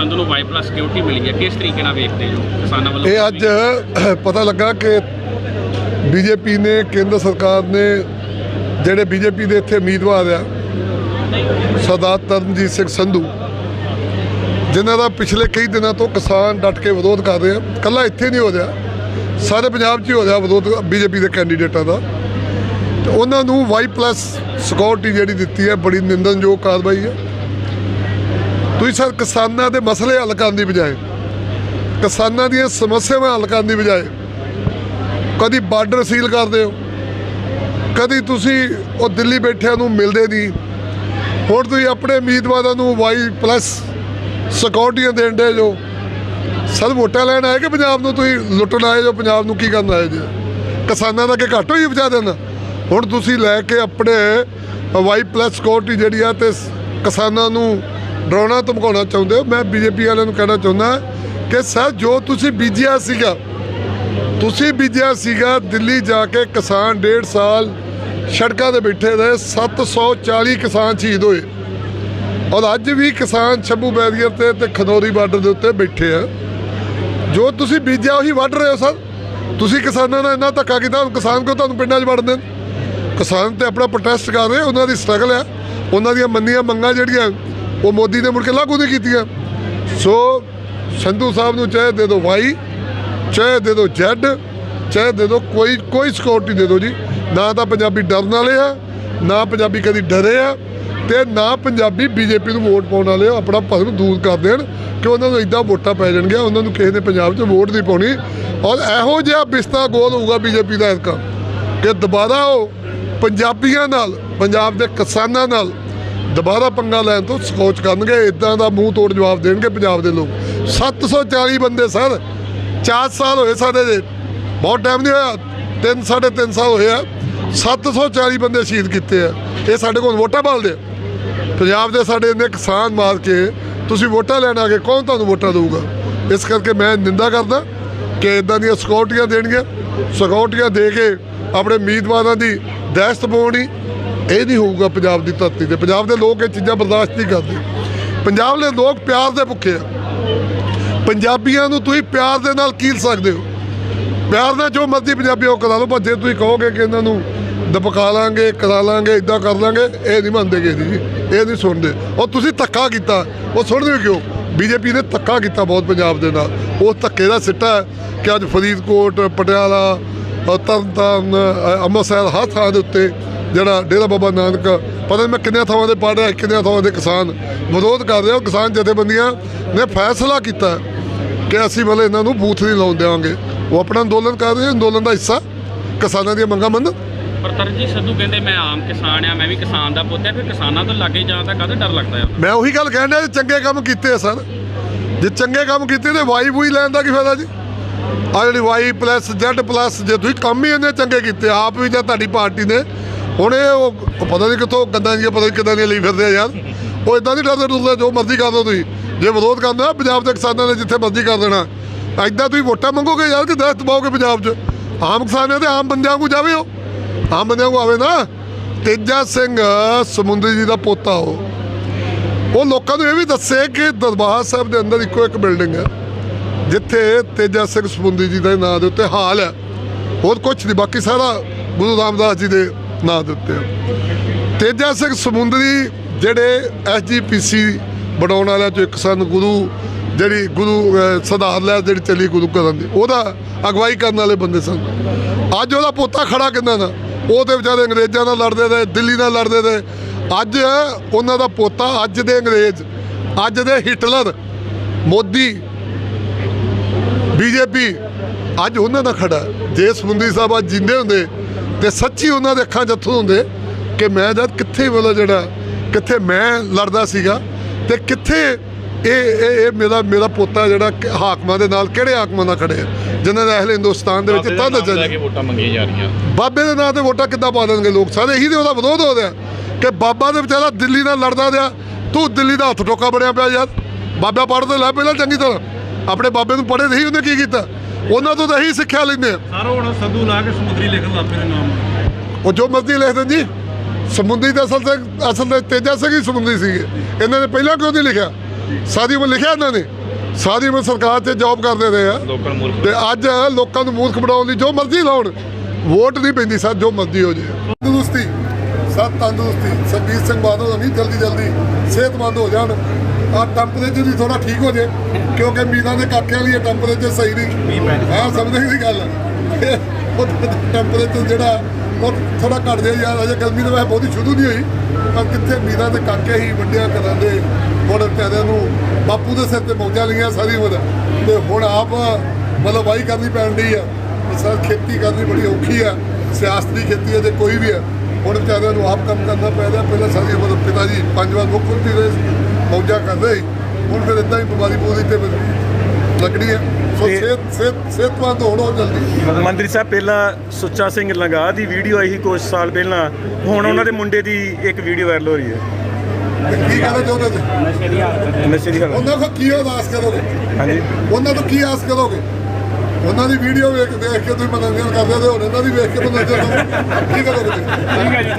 ਸੰਧੂ ਨੂੰ Y security ਮਿਲੀ ਹੈ? ਕਿਸ ਤਰੀਕੇ ਨਾਲ ਵੇਖਦੇ ਹੋ ਕਿਸਾਨਾਂ ਵੱਲੋਂ? ਇਹ ਅੱਜ ਪਤਾ ਲੱਗਾ ਕਿ ਬੀਜੇਪੀ ਨੇ, ਕੇਂਦਰ ਸਰਕਾਰ ਨੇ ਜਿਹੜੇ ਬੀਜੇਪੀ ਦੇ ਇੱਥੇ ਉਮੀਦਵਾਰ ਆ, ਸਰਦਾਰ ਤਰਨਜੀਤ ਸਿੰਘ ਸੰਧੂ, ਜਿਨ੍ਹਾਂ ਦਾ ਪਿਛਲੇ ਕਈ ਦਿਨਾਂ ਤੋਂ ਕਿਸਾਨ ਡਟ ਕੇ ਵਿਰੋਧ ਕਰ ਰਹੇ ਆ ਕੱਲਾ ਇੱਥੇ ਨਹੀਂ ਹੋ ਰਿਹਾ, ਸਾਰੇ ਪੰਜਾਬ 'ਚ ਹੀ ਹੋ ਰਿਹਾ ਵਿਰੋਧ ਬੀਜੇਪੀ ਦੇ ਕੈਂਡੀਡੇਟਾਂ ਦਾ। ਤੇ ਉਹਨਾਂ ਨੂੰ ਵਾਈ ਪਲੱਸ ਸਿਕਿਉਰਿਟੀ ਜਿਹੜੀ ਦਿੱਤੀ ਹੈ, ਬੜੀ ਨਿੰਦਨਯੋਗ ਕਾਰਵਾਈ ਹੈ। ਤੁਸੀਂ ਸਰ ਕਿਸਾਨਾਂ ਦੇ ਮਸਲੇ ਹੱਲ ਕਰਨ ਦੀ ਬਜਾਏ, ਕਿਸਾਨਾਂ ਦੀਆਂ ਸਮੱਸਿਆਵਾਂ ਹੱਲ ਕਰਨ ਦੀ ਬਜਾਏ ਕਦੀ ਬਾਰਡਰ ਸੀਲ ਕਰਦੇ ਹੋ ਕਦੀ ਤੁਸੀਂ ਉਹ ਦਿੱਲੀ ਬੈਠਿਆਂ ਨੂੰ ਮਿਲਦੇ ਨਹੀਂ। ਹੁਣ ਤੁਸੀਂ ਆਪਣੇ ਉਮੀਦਵਾਰਾਂ ਨੂੰ ਵਾਈ ਪਲੱਸ ਸਿਕਿਉਰਟੀਆਂ ਦੇਣ ਦੇ ਜੋ। ਸਰ ਵੋਟਾਂ ਲੈਣ ਆਏ ਕਿ ਪੰਜਾਬ ਨੂੰ ਤੁਸੀਂ ਲੁੱਟਣ ਆਏ ਜੋ? ਪੰਜਾਬ ਨੂੰ ਕੀ ਕਰਨ ਆਏ ਜੇ? ਕਿਸਾਨਾਂ ਦਾ ਕਿ ਘੱਟ ਹੋਈ ਬਚਾ ਦੇਣਾ। ਹੁਣ ਤੁਸੀਂ ਲੈ ਕੇ ਆਪਣੇ ਵਾਈ ਪਲੱਸ ਸਿਕਿਉਰਟੀ ਜਿਹੜੀ ਆ ਤੇ ਕਿਸਾਨਾਂ ਨੂੰ ਡਰਾਉਣਾ ਧਮਕਾਉਣਾ ਚਾਹੁੰਦੇ ਹੋ? ਮੈਂ ਬੀਜੇਪੀ ਵਾਲਿਆਂ ਨੂੰ ਕਹਿਣਾ ਚਾਹੁੰਦਾ ਕਿ ਸਰ, ਜੋ ਤੁਸੀਂ ਬੀਜਿਆ ਸੀਗਾ, ਤੁਸੀਂ ਬੀਜਿਆ ਸੀਗਾ ਦਿੱਲੀ ਜਾ ਕੇ ਕਿਸਾਨ ਡੇਢ ਸਾਲ ਸੜਕਾਂ ਤੇ ਬੈਠੇ ਰਹੇ 740 ਕਿਸਾਨ ਸ਼ਹੀਦ ਹੋਏ। ਔਰ ਅੱਜ ਵੀ ਕਿਸਾਨ ਸ਼ੰਭੂ ਬੈਰੀਅਰ ਤੇ ਤੇ ਖਨੌਰੀ ਬਾਰਡਰ ਦੇ ਉੱਤੇ ਬੈਠੇ ਆ। ਜੋ ਤੁਸੀਂ ਬੀਜਿਆ ਉਹੀ ਵੱਢ ਰਹੇ ਹੋ ਸਰ? ਤੁਸੀਂ ਕਿਸਾਨਾਂ ਨਾਲ ਇੰਨਾ ਧੱਕਾ ਕੀਤਾ ਕਿਸਾਨ ਕਿਉਂ ਤੁਹਾਨੂੰ ਪਿੰਡਾਂ 'ਚ ਵੜਨ ਦੇਣ? ਕਿਸਾਨ ਤੇ ਆਪਣਾ ਪ੍ਰੋਟੈਸਟ ਕਰ ਰਹੇ, ਉਹਨਾਂ ਦੀ ਸਟਰਗਲ ਹੈ ਉਹਨਾਂ ਦੀਆਂ ਮੰਨੀਆਂ ਮੰਗਾਂ ਜਿਹੜੀਆਂ ਉਹ ਮੋਦੀ ਨੇ ਮੁੜ ਕੇ ਲਾਗੂ ਨਹੀਂ ਕੀਤੀਆਂ ਸੋ ਸੰਧੂ ਸਾਹਿਬ ਨੂੰ ਚਾਹੇ ਦੇ ਦਿਓ ਵਾਈ, ਚਾਹੇ ਦੇ ਦਿਓ ਜੈਡ, ਚਾਹੇ ਦੇ ਦਿਓ ਕੋਈ ਕੋਈ ਸਿਕਿਉਰਿਟੀ ਦੇ ਦਿਓ ਜੀ ਨਾ ਤਾਂ ਪੰਜਾਬੀ ਡਰਨ ਵਾਲੇ ਆ, ਨਾ ਪੰਜਾਬੀ ਕਦੀ ਡਰੇ ਆ ਤੇ ਨਾ ਪੰਜਾਬੀ ਬੀਜੇਪੀ ਨੂੰ ਵੋਟ ਪਾਉਣ ਵਾਲੇ ਆ। ਆਪਣਾ ਭਰਮ ਦੂਰ ਕਰ ਦੇਣ ਕਿ ਉਹਨਾਂ ਨੂੰ ਇਦਾਂ ਵੋਟਾਂ ਪੈ ਜਾਣਗੀਆਂ, ਉਹਨਾਂ ਨੂੰ ਕਿਸੇ ਨੇ ਪੰਜਾਬ 'ਚ ਵੋਟ ਨਹੀਂ ਪਾਉਣੀ ਔਰ ਇਹੋ ਜਿਹਾ ਬਿਸਤਾ ਗੋਲ ਹੋਊਗਾ ਬੀਜੇਪੀ ਦਾ ਇਸਕਾ ਕਿ ਦੁਬਾਰਾ ਉਹ ਪੰਜਾਬੀਆਂ ਨਾਲ, ਪੰਜਾਬ ਦੇ ਕਿਸਾਨਾਂ ਨਾਲ ਦੁਬਾਰਾ ਪੰਗਾ ਲੈਣ ਤੋਂ ਸਕੋਚ ਕਰਨਗੇ ਇਦਾਂ ਦਾ ਮੂੰਹ ਤੋੜ ਜਵਾਬ ਦੇਣਗੇ ਪੰਜਾਬ ਦੇ ਲੋਕ। 740 ਬੰਦੇ ਸਰ 4 ਸਾਲ ਹੋਏ ਸਾਡੇ ਦੇ। ਬਹੁਤ ਟਾਈਮ ਨਹੀਂ ਹੋਇਆ 3 ਸਾਢੇ ਤਿੰਨ ਸਾਲ ਹੋਏ ਆ। 740 ਬੰਦੇ ਸ਼ਹੀਦ ਕੀਤੇ ਆ। ਇਹ ਸਾਡੇ ਕੋਲ ਵੋਟਾਂ ਪਾਲਦੇ ਆ। ਪੰਜਾਬ ਦੇ ਸਾਡੇ ਇੰਨੇ ਕਿਸਾਨ ਮਾਰ ਕੇ ਤੁਸੀਂ ਵੋਟਾਂ ਲੈਣ ਆ ਕੇ ਕੌਣ ਤੁਹਾਨੂੰ ਵੋਟਾਂ ਦੇਊਗਾ? ਇਸ ਕਰਕੇ ਮੈਂ ਨਿੰਦਾ ਕਰਦਾ ਕਿ ਇਦਾਂ ਦੀਆਂ ਸਿਕਿਉਰਟੀਆਂ ਦੇਣਗੀਆਂ। ਸਿਕਿਉਰਟੀਆਂ ਦੇ ਕੇ ਆਪਣੇ ਉਮੀਦਵਾਰਾਂ ਦੀ ਦਹਿਸ਼ਤ ਪਾਉਣੀ ਇਹ ਨਹੀਂ ਹੋਊਗਾ ਪੰਜਾਬ ਦੀ ਧਰਤੀ ਤੇ। ਪੰਜਾਬ ਦੇ ਲੋਕ ਇਹ ਚੀਜ਼ਾਂ ਬਰਦਾਸ਼ਤ ਨਹੀਂ ਕਰਦੇ। ਪੰਜਾਬ ਦੇ ਲੋਕ ਪਿਆਰ ਦੇ ਭੁੱਖੇ ਆ। ਪੰਜਾਬੀਆਂ ਨੂੰ ਤੁਸੀਂ ਪਿਆਰ ਦੇ ਨਾਲ ਕੀਲ ਸਕਦੇ ਹੋ। ਪਿਆਰ ਨਾਲ ਜੋ ਮਰਜ਼ੀ ਪੰਜਾਬੀ ਉਹ ਕਰਾ ਲਓ ਪਰ ਜੇ ਤੁਸੀਂ ਕਹੋਗੇ ਕਿ ਇਹਨਾਂ ਨੂੰ ਦਬਕਾ ਲਾਂਗੇ ਕਰਾ ਲਾਂਗੇ ਇਦਾਂ ਕਰ ਲਾਂਗੇ ਇਹ ਨਹੀਂ ਮੰਨਦੇ ਕਿਸੇ ਦੀ ਜੀ। ਇਹ ਨਹੀਂ ਸੁਣਦੇ। ਉਹ ਤੁਸੀਂ ਧੱਕਾ ਕੀਤਾ। ਉਹ ਸੁਣਦੇ ਕਿਉਂ? ਬੀਜੇਪੀ ਨੇ ਧੱਕਾ ਕੀਤਾ ਬਹੁਤ ਪੰਜਾਬ ਦੇ ਨਾਲ। ਉਹ ਧੱਕੇ ਦਾ ਸਿੱਟਾ ਕਿ ਅੱਜ ਫਰੀਦਕੋਟ ਪਟਿਆਲਾ ਅ, ਤਰਨਤਾਰਨ ਅੰਮ੍ਰਿਤਸਰ ਹਰ ਥਾਂ ਦੇ ਉੱਤੇ ਜਿਹੜਾ ਡੇਰਾ ਬਾਬਾ ਨਾਨਕ ਪਤਾ ਨਹੀਂ ਮੈਂ ਕਿੰਨੀਆਂ ਥਾਵਾਂ ਦੇ ਪੜ੍ਹ ਰਿਹਾ ਕਿੰਨੀਆਂ ਥਾਵਾਂ ਦੇ ਕਿਸਾਨ ਵਿਰੋਧ ਕਰ ਰਹੇ ਹੋ ਕਿਸਾਨ ਜਥੇਬੰਦੀਆਂ ਨੇ ਫੈਸਲਾ ਕੀਤਾ ਕਿ ਅਸੀਂ ਮਤਲਬ ਇਹਨਾਂ ਨੂੰ ਬੂਥ ਨਹੀਂ ਲਾਉਣ ਦੇਵਾਂਗੇ ਉਹ ਆਪਣਾ ਅੰਦੋਲਨ ਕਰ ਰਹੇ ਅੰਦੋਲਨ ਦਾ ਹਿੱਸਾ ਕਿਸਾਨਾਂ ਦੀਆਂ ਮੰਗਾਂ ਮੰਨ ਪਰ ਤਰਨਜੀਤ ਸੰਧੂ ਕਹਿੰਦੇ ਮੈਂ ਆਮ ਕਿਸਾਨ ਆ ਮੈਂ ਵੀ ਕਿਸਾਨ ਦਾ ਪੁੱਤ ਆ ਫਿਰ ਕਿਸਾਨਾਂ ਤੋਂ ਲਾਗੇ ਜਾਣ ਦਾ ਕਾਹਦਾ ਡਰ ਲੱਗਦਾ ਆ? ਮੈਂ ਉਹੀ ਗੱਲ ਕਹਿਣ ਡਿਆ ਚੰਗੇ ਕੰਮ ਕੀਤੇ ਸਰ। ਜੇ ਚੰਗੇ ਕੰਮ ਕੀਤੇ ਤੇ ਵਾਈ ਬੂਈ ਲੈਣ ਦਾ ਕੀ ਫਾਇਦਾ ਜੀ? ਆ ਜਿਹੜੀ ਵਾਈ ਪਲੱਸ ਜ਼ੈਡ ਪਲੱਸ ਜੇ ਤੁਸੀਂ ਕੰਮ ਹੀ ਇੰਨੇ ਚੰਗੇ ਕੀਤੇ ਆਪ ਵੀ ਜਾਂ ਤੁਹਾਡੀ ਪਾਰਟੀ ਨੇ ਹੁਣ ਇਹ ਉਹ ਪਤਾ ਨਹੀਂ ਕਿੱਥੋਂ ਗੰਦਾਂ ਦੀਆਂ, ਪਤਾ ਨਹੀਂ ਕਿੱਦਾਂ ਦੀਆਂ ਲਈ ਫਿਰਦੇ ਆ ਯਾਰ। ਉਹ ਇਦਾਂ ਨਹੀਂ ਡਰਦੇ ਡਰਦੇ ਜੋ ਮਰਜ਼ੀ ਕਰ ਲਓ ਤੁਸੀਂ। ਜੇ ਵਿਰੋਧ ਕਰਨਾ ਪੰਜਾਬ ਦੇ ਕਿਸਾਨਾਂ ਨੇ ਜਿੱਥੇ ਮਰਜ਼ੀ ਕਰ ਦੇਣਾ। ਐਦਾਂ ਤੁਸੀਂ ਵੋਟਾਂ ਮੰਗੋਗੇ ਯਾਰ ਕਿ ਦਹਿਸ਼ਤ ਪਾਓਗੇ ਪੰਜਾਬ 'ਚ? ਆਮ ਕਿਸਾਨ ਤੇ ਆਮ ਬੰਦਿਆਂ ਨੂੰ ਜਾਵੇ ਉਹ। ਆਮ ਬੰਦਿਆਂ ਨੂੰ ਆਵੇ ਨਾ। ਤੇਜਾ ਸਿੰਘ, ਸਮੁੰਦਰੀ ਜੀ ਦਾ ਪੋਤਾ ਉਹ। ਉਹ ਲੋਕਾਂ ਨੂੰ ਇਹ ਵੀ ਦੱਸੇ ਕਿ ਦਰਬਾਰ ਸਾਹਿਬ ਦੇ ਅੰਦਰ ਇੱਕੋ ਇੱਕ ਬਿਲਡਿੰਗ ਹੈ, ਜਿੱਥੇ ਤੇਜਾ ਸਿੰਘ, ਸਮੁੰਦਰੀ ਜੀ ਦੇ ਨਾਂ ਦੇ ਉੱਤੇ ਹਾਲ ਹੈ। ਹੋਰ ਕੁਝ ਨਹੀਂ, ਬਾਕੀ ਸਾਰਾ ਗੁਰੂ ਰਾਮਦਾਸ ਜੀ ਦੇ ਨਾਂ ਦੇ ਉੱਤੇ ਹੈ ਤੇਜਾ ਸਿੰਘ ਸਮੁੰਦਰੀ ਜਿਹੜੇ ਐਸਜੀਪੀਸੀ ਬਣਾਉਣ ਵਾਲਿਆਂ ਚੋਂ ਇੱਕ ਸਨ ਗੁਰੂ ਜਿਹੜੀ ਗੁਰੂ ਅਹ, ਸਿਧਾਰਥ ਲੈ ਜਿਹੜੀ ਚੱਲੀ ਗੁਰੂ ਕਰਨ ਦੀ ਉਹਦਾ ਅਗਵਾਈ ਕਰਨ ਵਾਲੇ ਬੰਦੇ ਸਨ। ਅੱਜ ਉਹਦਾ ਪੋਤਾ ਖੜਾ ਕਿੰਨਾ ਦਾ? ਉਹ ਤੇ ਵਿਚਾਰੇ ਅੰਗਰੇਜ਼ਾਂ ਨਾਲ ਲੜਦੇ ਰਹੇ ਦਿੱਲੀ ਨਾਲ ਲੜਦੇ ਰਹੇ। ਅੱਜ ਉਹਨਾਂ ਦਾ ਪੋਤਾ ਅੱਜ ਦੇ ਅੰਗਰੇਜ਼ ਅੱਜ ਦੇ ਹਿਟਲਰ ਮੋਦੀ ਬੀਜੇਪੀ ਅੱਜ ਉਹਨਾਂ ਦਾ ਖੜਾ। ਜੇ ਸਮੁੰਦਰੀ ਸਾਹਿਬ ਅੱਜ ਜਿੰਦੇ ਹੁੰਦੇ ਤੇ ਸੱਚੀ ਉਹਨਾਂ ਦੇ ਅੱਖਾਂ 'ਚ ਅੱਥਰੂ ਹੁੰਦੇ ਕਿ ਮੈਂ ਜਦ ਕਿੱਥੇ ਵਾਲਾ ਜਿਹੜਾ ਕਿੱਥੇ ਮੈਂ ਲੜਦਾ ਸੀਗਾ ਤੇ ਕਿੱਥੇ ਇਹ ਇਹ ਇਹ ਮੇਰਾ ਮੇਰਾ ਪੋਤਾ ਜਿਹੜਾ ਹਾਕਮਾਂ ਦੇ ਨਾਲ ਕਿਹੜੇ ਹਾਕਮਾਂ ਨਾਲ ਖੜੇ ਜਿਨ੍ਹਾਂ ਦਾ ਅਹਿਲ ਹਿੰਦੁਸਤਾਨ ਦੇ ਵਿੱਚ ਤਦ ਚੱਲੇ ਵੋਟਾਂ ਮੰਗੀਆਂ ਜਾ ਰਹੀਆਂ। ਬਾਬੇ ਦੇ ਨਾਂ ਤੇ ਵੋਟਾਂ ਕਿੱਦਾਂ ਪਾ ਦੇਣਗੇ ਲੋਕ? ਸਾਰੇ ਇਹੀ ਤੇ ਉਹਦਾ ਵਿਰੋਧ ਹੋ ਰਿਹਾ ਕਿ ਬਾਬਾ ਦੇ ਵਿਚਾਰਾ ਦਿੱਲੀ ਨਾਲ ਲੜਦਾ ਰਿਹਾ। ਤੂੰ ਦਿੱਲੀ ਦਾ ਹੱਥ ਟੋਕਾ ਬਣਿਆ ਪਿਆ ਯਾਰ। ਬਾਬਾ ਪੜ੍ਹਦੇ ਲੈ ਪਹਿਲਾਂ ਚੰਗੀ ਤਰ੍ਹਾਂ। ਆਪਣੇ ਬਾਬੇ ਨੂੰ ਪੜ੍ਹੇ ਨਹੀਂ ਉਹਨੇ ਕੀ ਕੀਤਾ? ਉਹਨਾਂ ਤੋਂ ਤਾਂ ਇਹੀ ਸਿੱਖਿਆ ਲੈਂਦੇ ਆ। ਸਾਰਾ ਹੁਣ ਸੰਧੂ ਲਾ ਕੇ ਸਮੁੰਦਰੀ ਲਿਖਣ ਲੱਗ ਪਏ ਨੇ ਨਾਮ ਉਹ ਜੋ ਮਰਜ਼ੀ ਲਿਖ ਦੇਣ ਜੀ ਸਮੁੰਦਰੀ ਦਾ ਅਸਲ ਤੇ ਅਸਲ ਤੇ ਤੇਜਾ ਸਿੰਘ ਹੀ ਸਮੁੰਦਰੀ ਸੀਗੇ। ਇਹਨਾਂ ਨੇ ਪਹਿਲਾਂ ਕਿਉਂ ਨਹੀਂ ਲਿਖਿਆ? ਸਾਰੀ ਉਮਰ ਲਿਖਿਆ ਇਹਨਾਂ ਨੇ। ਸਾਰੀ ਉਮਰ ਸਰਕਾਰ 'ਚ ਜੌਬ ਕਰਦੇ ਰਹੇ ਆ। ਤੇ ਅੱਜ ਲੋਕਾਂ ਨੂੰ ਮੂਰਖ ਬਣਾਉਣ ਲਈ ਜੋ ਮਰਜ਼ੀ ਲਾਉਣ ਵੋਟ ਨਹੀਂ ਪੈਂਦੀ ਸਰ ਜੋ ਮਰਜ਼ੀ ਹੋ ਜੇ। ਤੰਦਰੁਸਤੀ ਸਭ ਤੰਦਰੁਸਤੀ। ਸਰਬੀਰ ਸਿੰਘ ਬਾਦਲ ਨਹੀਂ ਜਲਦੀ ਜਲਦੀ ਸਿਹਤਮੰਦ ਹੋ ਜਾਣ। ਆ ਟੈਂਪਰੇਚਰ ਵੀ ਥੋੜਾ ਠੀਕ ਹੋ ਜੇ ਕਿਉਂਕਿ ਮੀਨਾ ਦੇ ਕਾਕੇ ਵਾਲੀ ਟੈਂਪਰੇਚਰ ਸਹੀ ਨਹੀਂ। ਹਾਂ ਸਮਝਦੇ ਦੀ ਗੱਲ। ਉਹ ਟੈਂਪਰੇਚਰ ਜਿਹੜਾ ਉਹ ਥੋੜਾ ਘਟ ਜਾਏ ਯਾਰ ਅਜੇ ਗਰਮੀ ਤਾਂ ਵੈਸੇ ਬਹੁਤੀ ਸ਼ੁਰੂ ਨਹੀਂ ਹੋਈ ਪਰ ਕਿੱਥੇ ਮੀਨਾ ਦੇ ਕਾਕੇ ਹੀ ਵੱਡਿਆ ਕਰਾਂ ਦੇ ਹੁਣ ਵਿਚਾਰਿਆਂ ਨੂੰ ਬਾਪੂ ਦੇ ਸਿਰ ਤੇ ਮੌਜਾਂ ਲਈਆਂ ਸਾਰੀ ਉਮਰ। ਤੇ ਹੁਣ ਆਪ ਮਤਲਬ ਵਾਹੀ ਕਰਨੀ ਪੈਣ ਡਈ ਆ। ਸਰ ਖੇਤੀ ਕਰਨੀ ਬੜੀ ਔਖੀ ਆ ਸਿਆਸਤ ਦੀ ਖੇਤੀ ਹੈ ਜੇ ਕੋਈ ਵੀ ਹੈ ਹੁਣ ਵਿਚਾਰਿਆਂ ਨੂੰ ਆਪ ਕੰਮ ਕਰਨਾ ਪੈ ਰਿਹਾ ਪਹਿਲਾਂ ਸਾਡੀ ਉਮਰ ਪਿਤਾ ਜੀ ਪੰਜ ਵਾਰ ਮੁੱਖ ਮੰਤਰੀ ਰਹੇ ਸੀ, ਮੌਜਾਂ ਕਰਦੇ ਸੀ ਹੁਣ ਫਿਰ ਇਦਾਂ ਹੀ ਬਿਮਾਰੀ ਬੋਲੀ ਤੇ ਲੱਗਣੀ ਹੈ। ਸੋ ਸਿਹਤ ਸਿਹਤ ਸਿਹਤਮੰਦ ਹੋਣੋ ਜਲਦੀ। ਮੰਤਰੀ ਸਾਹਿਬ ਪਹਿਲਾਂ ਸੁੱਚਾ ਸਿੰਘ ਲੰਗਾ ਦੀ ਵੀਡੀਓ ਆਈ ਸੀ ਕੁਝ ਸਾਲ ਪਹਿਲਾਂ ਹੁਣ ਉਹਨਾਂ ਦੇ ਮੁੰਡੇ ਦੀ ਇੱਕ ਵੀਡੀਓ ਵਾਇਰਲ ਹੋ ਰਹੀ ਹੈ। ਕੀ ਕਹਿਣਾ ਚਾਹੁੰਦੇ ਤੁਸੀਂ ਨਸ਼ੇ ਦੀ ਹਾਲਤ ਉਹਨਾਂ ਤੋਂ ਕੀ ਅਰਦਾਸ ਕਰੋਗੇ? ਹਾਂਜੀ। ਉਹਨਾਂ ਤੋਂ ਕੀ ਆਸ ਕਰੋਗੇ? ਉਹਨਾਂ ਦੀ ਵੀਡੀਓ ਵੇਖ ਦੇਖ ਕੇ ਤੁਸੀਂ ਮਨੋਰੰਜਨ ਕਰਦੇ ਹੋ ਤੇ ਹੁਣ ਇਹਨਾਂ ਦੀ ਵੇਖ ਕੇ ਮਨੋਰੰਜਨ ਕਰੋ ਕੀ ਕਰੋਗੇ ਤੁਸੀਂ?